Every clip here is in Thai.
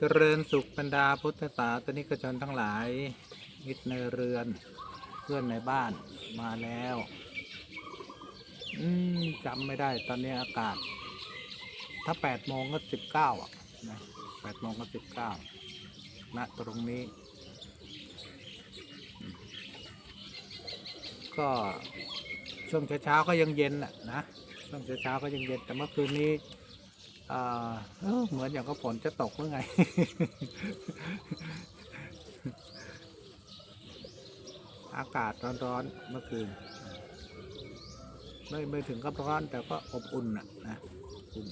เจริญสุขบรรดาพุทธศาสนิกชนทั้งหลาย มิตรในเรือนเพื่อนในบ้านมาแล้ว อืมจำไม่ได้ตอนนี้อากาศ ถ้าแปดโมงก็สิบเก้าอะนะแปดโมงก็สิบเก้าณตรงนี้ ก็ช่วงเช้าๆก็ยังเย็นน่ะนะช่วงเช้าๆก็ยังเย็นแต่เมื่อคืนนี้ เหมือนอย่างก็ฝนจะตกหรือไง อากาศร้อนๆเมื่อคืน ไม่ไม่ถึงกับร้อนแต่ก็อบอุ่นน่ะนะอุ่น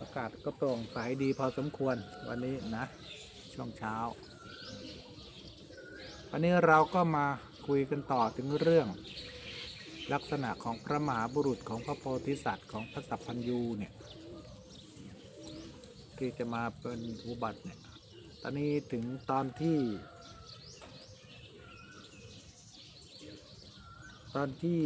อากาศก็โปร่งใสดีพอสมควรวันนี้นะ ช่วงเช้า วันนี้เราก็มาคุยกันต่อถึงเรื่อง ลักษณะของพระมหาบุรุษของพระโพธิสัตว์ของพระสัพพัญญูเนี่ยที่จะมาเป็นอุบัติเนี่ยตอนนี้ถึงตอนที่ ตอนที่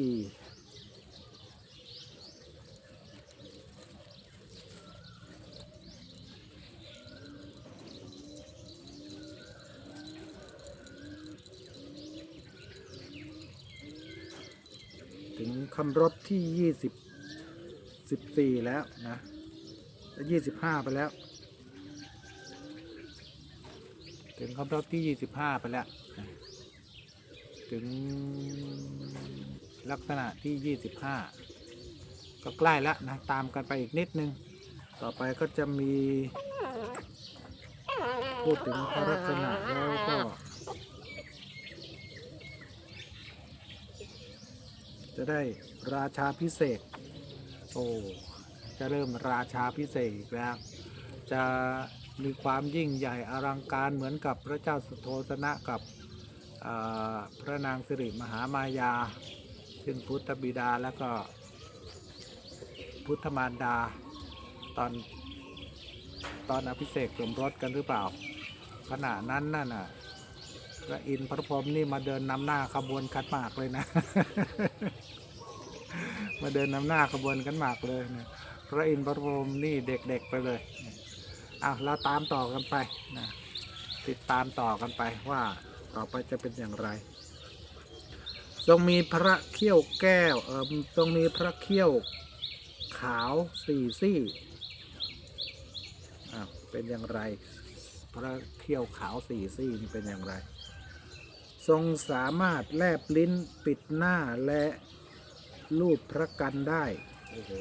คำรถที่ยี่สิบสิบสี่แล้วนะยี่สิบห้าไปแล้ว ถึงคำรถที่ยี่สิบห้าไปแล้ว ถึงลักษณะที่ยี่สิบห้าก็ใกล้แล้วนะตามกันไปอีกนิดนึง ต่อไปก็จะมี พูดถึงพระลักษณะแล้วก็ จะได้ราชาพิเศษ โอ้จะเริ่มราชาพิเศษอีกแล้ว จะมีความยิ่งใหญ่อลังการเหมือนกับพระเจ้าสุโธทนะกับพระนางสิริมหามายา ซึ่งพุทธบิดาแล้วก็พุทธมารดาตอนตอนอภิเษกสมรสกันหรือเปล่าขณะนั้นนั่นน่ะ พระอินทร์พระพรหมนี่มาเดินนำหน้าขบวนขันหมากเลยนะ มาเดินนำหน้าขบวนขันหมากเลยนะพระอินทร์พระพรหมนี่เด็กๆไปเลยอะเราตามต่อกันไปนะติดตามต่อกันไปว่าต่อไปจะเป็นอย่างไร ทรงมีพระเขี้ยวแก้วเออทรงมีพระเขี้ยวขาวสี่ซี่อะเป็นอย่างไร พระเขี้ยวขาวสี่ซี่นี่เป็นอย่างไร ทรงสามารถแลบลิ้นปิดหน้าและลูบพระกันได้โอ้โห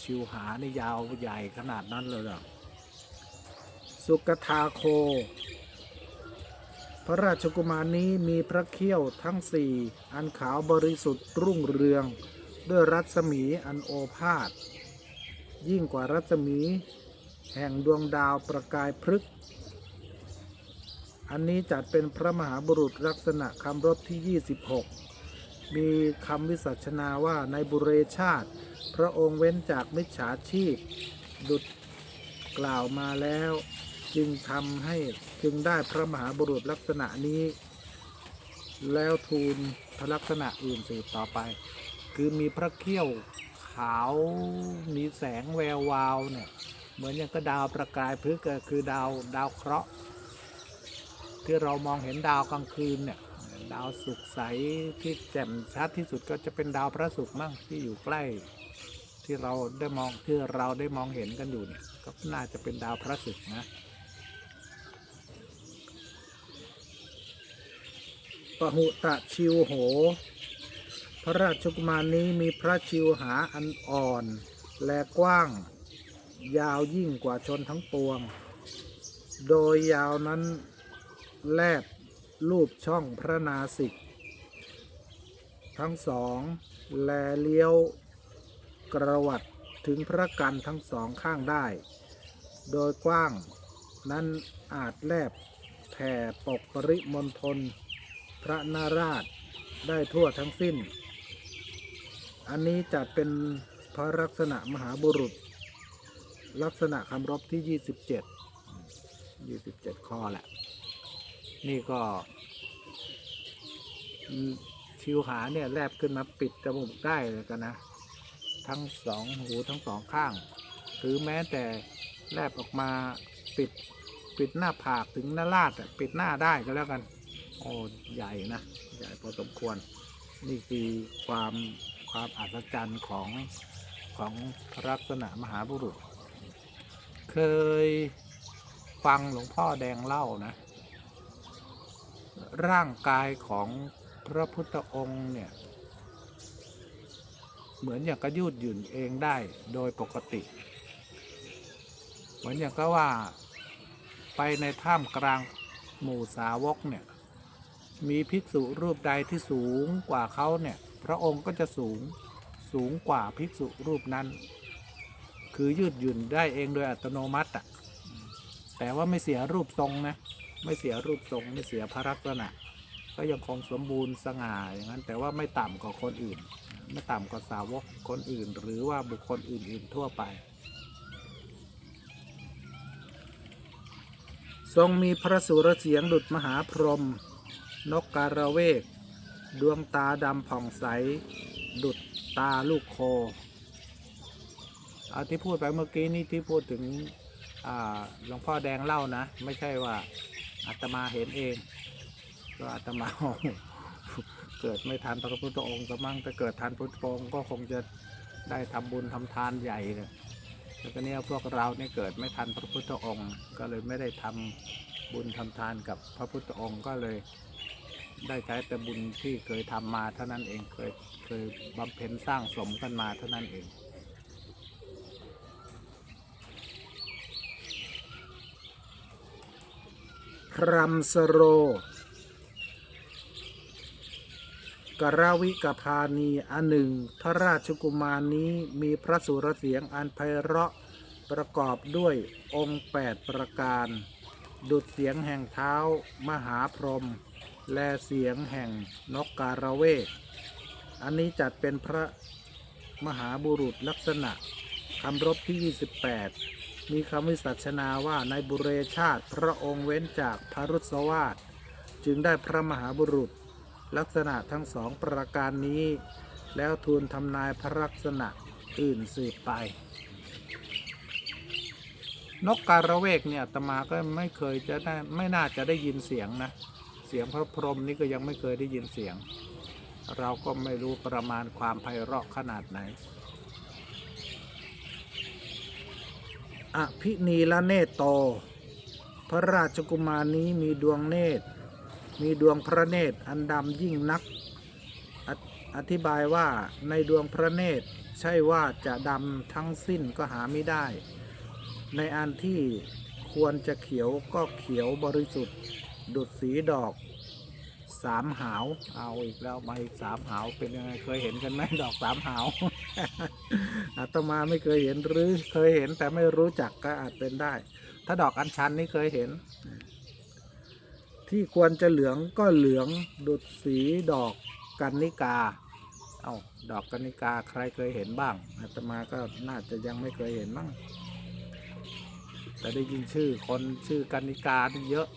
ชิวหานี่ยาวใหญ่ขนาดนั้นเลยเหรอสุกทาโค พระราชกุมารนี้มีพระเขี้ยวทั้งสี่อันขาวบริสุทธิ์รุ่งเรือง ด้วยรัศมีอันโอภาสยิ่งกว่ารัศมี แห่งดวงดาวประกายพฤกษ์ อันนี้จัดเป็นพระมหาบุรุษลักษณะคำรถที่ 26 มีคำวิสัชนาว่าในบุเรชาติ พระองค์เว้นจากมิจฉาชีพ ดุดกล่าวมาแล้ว จึงทำให้จึงได้พระมหาบุรุษลักษณะนี้ แล้วทูลพระลักษณะอื่นสืบต่อไป คือมีพระเขี้ยวขาวมีแสงแวววาวเนี่ยเหมือนอย่างก็ดาวประกายพฤกษ์คือดาวดาวเคราะห์ ที่เรามองเห็นดาวกลางคืนเนี่ยดาวสุกใสที่แจ่มชัดที่สุดก็จะเป็นดาวพระศุกร์มั่งที่อยู่ใกล้ ที่เราได้มองที่เราได้มองเห็นกันอยู่เนี่ยก็น่าจะเป็นดาวพระศุกร์นะปหุตะชิวโห พระราชกุมารนี้มีพระชิวหาอันอ่อน และกว้าง ยาวยิ่งกว่าชนทั้งปวง โดยยาวนั้น แลบรูปช่องพระนาสิก ทั้งสอง แลเลี้ยวกระวัดถึงพระกันทั้งสองข้างได้ โดยกว้างนั้นอาจแลบแผ่ปกปริมณฑลพระนาราชได้ทั่วทั้งสิ้น อันนี้จัดเป็นพระลักษณะมหาบุรุษ ลักษณะคำรบที่ 27 27 ข้อแหละ นี่ก็ชิวหาเนี่ยแลบขึ้นมาปิดจมูกได้เลยกันนะ ทั้งสองหูทั้งสองข้าง หรือแม้แต่แลบออกมาปิดปิดหน้าผากถึงหน้าลาดปิดหน้าได้ก็แล้วกัน โอ้ใหญ่นะ ใหญ่พอสมควร นี่คือความความอัศจรรย์ของของพระลักษณะมหาบุรุษ เคยฟังหลวงพ่อแดงเล่านะ ร่างกายของพระพุทธองค์เนี่ย เหมือนอย่างกระยืดหยุ่นเองได้โดยปกติ เหมือนอย่างก็ว่าไปในถ้ำกลางหมู่สาวกเนี่ย มีภิกษุรูปใดที่สูงกว่าเขาเนี่ย พระองค์ก็จะสูงสูงกว่าภิกษุรูปนั้น คือยืดหยุ่นได้เองโดยอัตโนมัติอะแต่ว่าไม่เสียรูปทรงนะ ไม่เสียรูปทรงไม่เสียพระลักษณะ ก็ยังคงสมบูรณ์สง่าอย่างนั้น แต่ว่าไม่ต่ำกว่าคนอื่น ไม่ต่ำกว่าสาวกคนอื่น หรือว่าบุคคลอื่น ๆทั่วไป ทรงมีพระสุรเสียงดุจมหาพรหมนกการะเวก ดวงตาดำผ่องใส ดุจตาลูกโคเอาที่พูดไปเมื่อกี้นี่ที่พูดถึงหลวงพ่อแดงเล่านะ ไม่ใช่ว่า อาตมาเห็นเอง ก็อาตมาเกิดไม่ทันพระพุทธองค์ก็มั่งถ้าเกิดทันพระพุทธองค์ก็คงจะได้ทำบุญทำทานใหญ่เลยแล้วก็เนี่ยพวกเราเนี่ยเกิดไม่ทันพระพุทธองค์ ก็เลยไม่ได้ทำบุญทำทานกับพระพุทธองค์ก็เลยได้ใช้แต่บุญที่เคยทำมาเท่านั้นเองเคยเคยบำเพ็ญสร้างสมกันมาเท่านั้นเอง พรัมสโร กราวิกพานีอันหนึ่งพระราชกุมารนี้มีพระสุรเสียงอันไพเราะประกอบด้วยองค์แปดประการ ดุดเสียงแห่งเท้ามหาพรหมและเสียงแห่งนกการะเวก อันนี้จัดเป็นพระมหาบุรุษลักษณะคำรบที่ 28 มีคำวิสัชนาว่าในบุเรชาติพระองค์เว้นจากพระรุษวาสจึงได้พระมหาบุรุษ ลักษณะทั้งสองประการนี้ แล้วทูลทำนายพระลักษณะอื่นสืบไป นกการะเวกเนี่ยตมาก็ไม่เคยจะได้ไม่น่าจะได้ยินเสียงนะ เสียงพระพรหมนี่ก็ยังไม่เคยได้ยินเสียง เราก็ไม่รู้ประมาณความไพเราะขนาดไหน อภินีละเนตโต พระราชกุมารนี้มีดวงเนตร มีดวงพระเนตรอันดำยิ่งนักออธิบายว่าในดวงพระเนตรใช่ว่าจะดำทั้งสิ้นก็หาไม่ได้ ในอันที่ควรจะเขียวก็เขียวบริสุทธิ์ ดุดสีดอกสามหาว เอาอีกแล้วมาอีกสามหาวเป็นยังไงเคยเห็นกันไหมดอกสามหาว อาตมาไม่เคยเห็นหรือเคยเห็นแต่ไม่รู้จักก็อาจเป็นได้ ถ้าดอกอัญชันนี่เคยเห็น ที่ควรจะเหลืองก็เหลืองดุดสีดอกกันนิกา เอาดอกกันนิกาใครเคยเห็นบ้างอาตมาก็น่าจะยังไม่เคยเห็นมั้งแต่ได้ยินชื่อคนชื่อกันนิกานี่เยอะ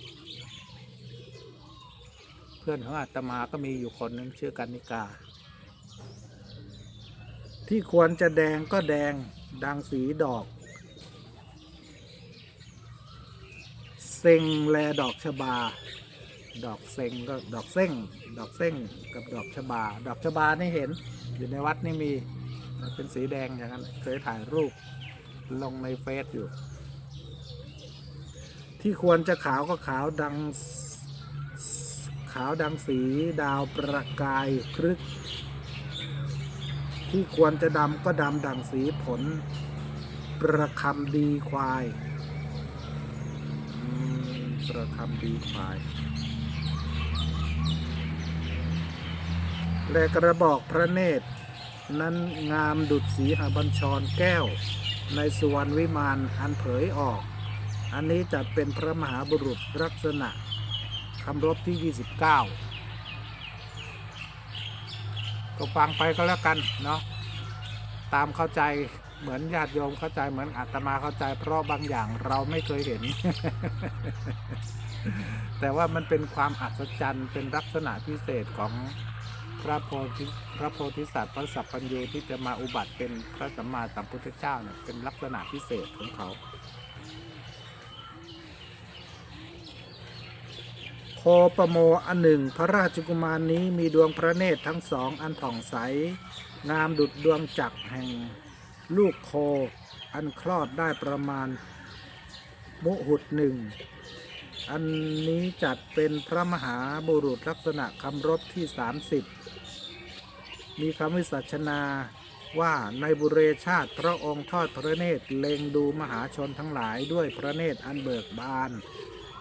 เพื่อนของอาตมาก็มีอยู่คนหนึงชื่อกันนิกา ที่ควรจะแดงก็แดงดังสีดอก เซ็งแลดอกชบา ดอกเซ็งก็ดอกเส้งดอกเส้งกับดอกชบา ดอกชบานี่เห็น อยู่ในวัดนี่มีเป็นสีแดงอย่างนั้นเคยถ่ายรูปลงในเฟซอยู่ ที่ควรจะขาวก็ขาวดังขาวดังสีดาวประกายพฤกษ์ ที่ควรจะดำก็ดำดังสีผล ประคำดีควายประคำดีควาย และกระบอกพระเนตร นั้นงามดุดสีหบัญชรแก้ว ในสุวรรณวิมานอันเผยออก อันนี้จัดเป็นพระมหาบุรุษลักษณะคำรบที่ 29 ก็ฟังไปก็แล้วกันเนาะตามเข้าใจเหมือนญาติโยมเข้าใจเหมือนอาตมาเข้าใจ เพราะบางอย่างเราไม่เคยเห็น แต่ว่ามันเป็นความอัศจรรย์เป็นลักษณะพิเศษของพพระโพธิพระโพธิสัตว์พระสัพพัญญูที่จะมาอุบัติเป็นพระสัมมาสัมพุทธเจ้าเนี่ยเป็นลักษณะพิเศษของเขา โคประโมอันหนึ่ง พระราชกุมารนนี้มีดวงพระเนตรทั้งสองอันผ่องใส งามดุจดวงจักรแห่ง ลูกโคอันคลอดได้ประมาณ มุหุดหนึ่ง อันนี้จัดเป็นพระมหาบุรุษลักษณะคำรบที่ 30 มีคำวิสัชนาว่าในบุเรชาติพระองค์ทอดพระเนตรเล็งดูมหาชนทั้งหลายด้วยพระเนตรอันเบิกบาน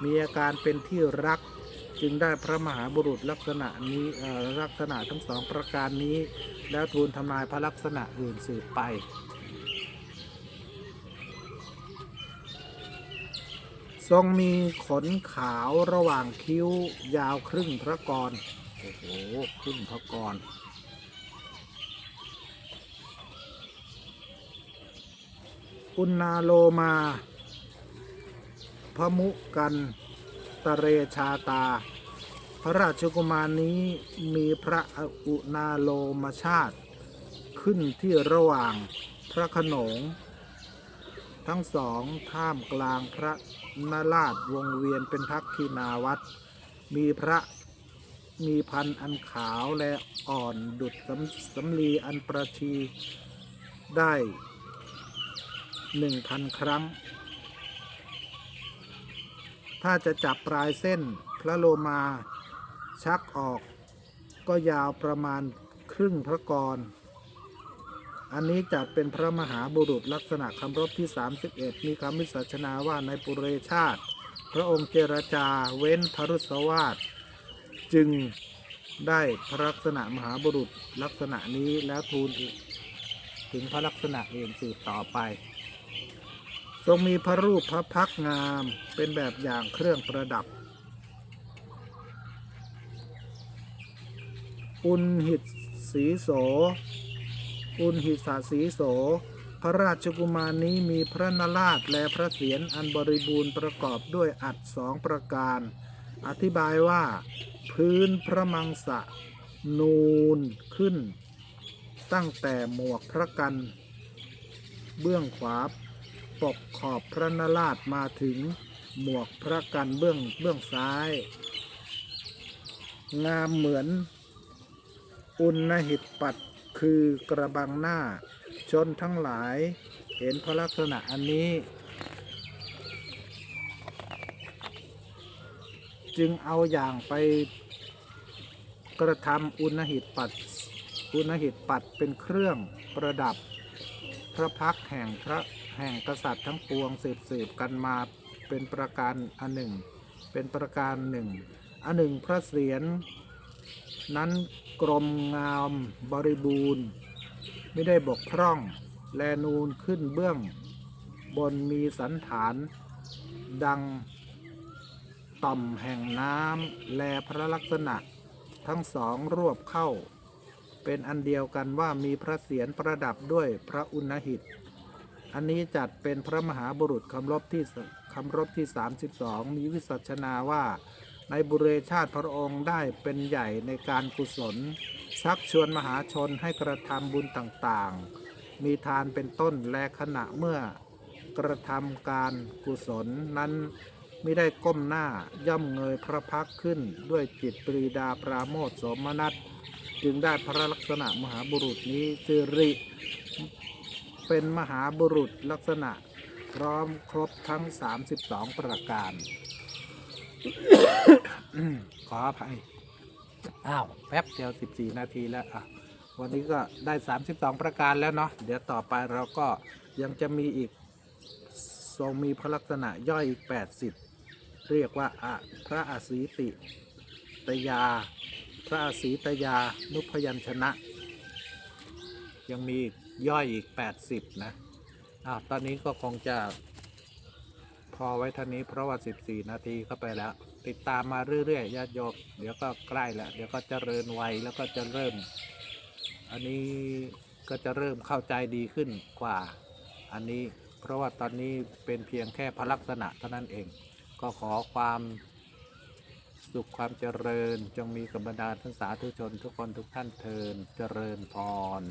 มีอาการเป็นที่รัก จึงได้พระมหาบุรุษลักษณะนี้ลักษณะทั้งสองประการนี้ แล้วทูลทำนายพระลักษณะอื่นสืบไปทรงมีขนขาวระหว่างคิ้วยาวครึ่งพระกรโอ้โหครึ่งพระกรอุณาโลมาพระมุกัน ตเรชาตา พระราชกุมารนี้มีพระอุณาโลมชาติ ขึ้นที่ระหว่างพระขนง ทั้งสองท่ามกลางพระนาราชวงเวียนเป็นพักคีนาวัดมีพระมีพันอันขาวและอ่อนดุดสำสำลีอันประชีได้หนึ่งพันครั้ง ถ้าจะจับปลายเส้นพระโลมาชักออก ก็ยาวประมาณครึ่งพระกร อันนี้จัดเป็นพระมหาบุรุษลักษณะคำรบที่ 31 มีคำวิสัชนาว่าในปุเรชาติ พระองค์เจรจาเว้นพรุษวาสจึงได้พระลักษณะมหาบุรุษลักษณะนี้แล้วทูลถึงพระลักษณะเองสืบต่อไป ทรงมีพระรูปพระพักงามเป็นแบบอย่างเครื่องประดับ อุณหิตสีโส อุณหิสาสีโส พระราชกุมารนี้มีพระนราชและพระเศียรอันบริบูรณ์ประกอบด้วยอัดสองประการ อธิบายว่า พื้นพระมังสะ นูนขึ้น ตั้งแต่หมวกพระกัน เบื้องขวา ปกขอบพระนราชมาถึงหมวกพระกันเบื้องเบื้องซ้าย งามเหมือน อุณหิตปัดคือกระบังหน้า ชนทั้งหลายเห็นพระลักษณะอันนี้ จึงเอาอย่างไปกระทำอุณหิตปัดอุณหิตปัดเป็นเครื่องประดับพระพักแห่งพระ แห่งกษัตริย์ทั้งปวงสืบสืบกันมาเป็นประการอันหนึ่ง เป็นประการหนึ่ง อันหนึ่งพระเศียรนั้นกรมงามบริบูรณ์ ไม่ได้บกพร่อง แลนูนขึ้นเบื้อง บนมีสันฐาน ดัง ต่อมแห่งน้ำแลพระลักษณะ ทั้งสองรวบเข้า เป็นอันเดียวกันว่ามีพระเศียรประดับด้วยพระอุณหิต อันนี้จัดเป็นพระมหาบุรุษคำรบที่คำรบที่ 32 มีวิสัชนาว่าในบุเรชาติพระองค์ได้เป็นใหญ่ในการกุศล ชักชวนมหาชนให้กระทำบุญต่างๆ มีทานเป็นต้นและขณะเมื่อกระทำการกุศลนั้นไม่ได้ก้มหน้าย่อมเงยพระพักขึ้นด้วยจิตปรีดาปราโมทสมนัสจึงได้พระลักษณะมหาบุรุษนี้สิริ เป็นมหาบุรุษลักษณะ พร้อมครบทั้ง 32 ประการ ขออภัย อ้าว แป๊บเดียว 14 นาทีแล้วอะวันนี้ก็ได้ 32 ประการแล้วเนาะเดี๋ยวต่อไปเราก็ยังจะมีอีก ทรงมีพระลักษณะย่อยอีก 80 เรียกว่าอะพระอาศีติตยา พระอาศีตยานุพยัญชนะ ยังมีอีก ย่อยอีก 80 นะอ้าตอนนี้ก็คงจะ พอไว้ท่านี้เพราะว่า 14 นาทีเข้าไปแล้ว ติดตามมาเรื่อยๆญาติโยมเดี๋ยวก็ใกล้แล้วเดี๋ยวก็เจริญวัยแล้วก็จะเริ่ม อันนี้ก็จะเริ่มเข้าใจดีขึ้นกว่า อันนี้เพราะว่าตอนนี้เป็นเพียงแค่พระลักษณะเท่านั้นเอง ก็ขอความสุขความเจริญจงมีกับบรรดาท่านสาธุชนทุกคนทุกท่านเทินเจริญพร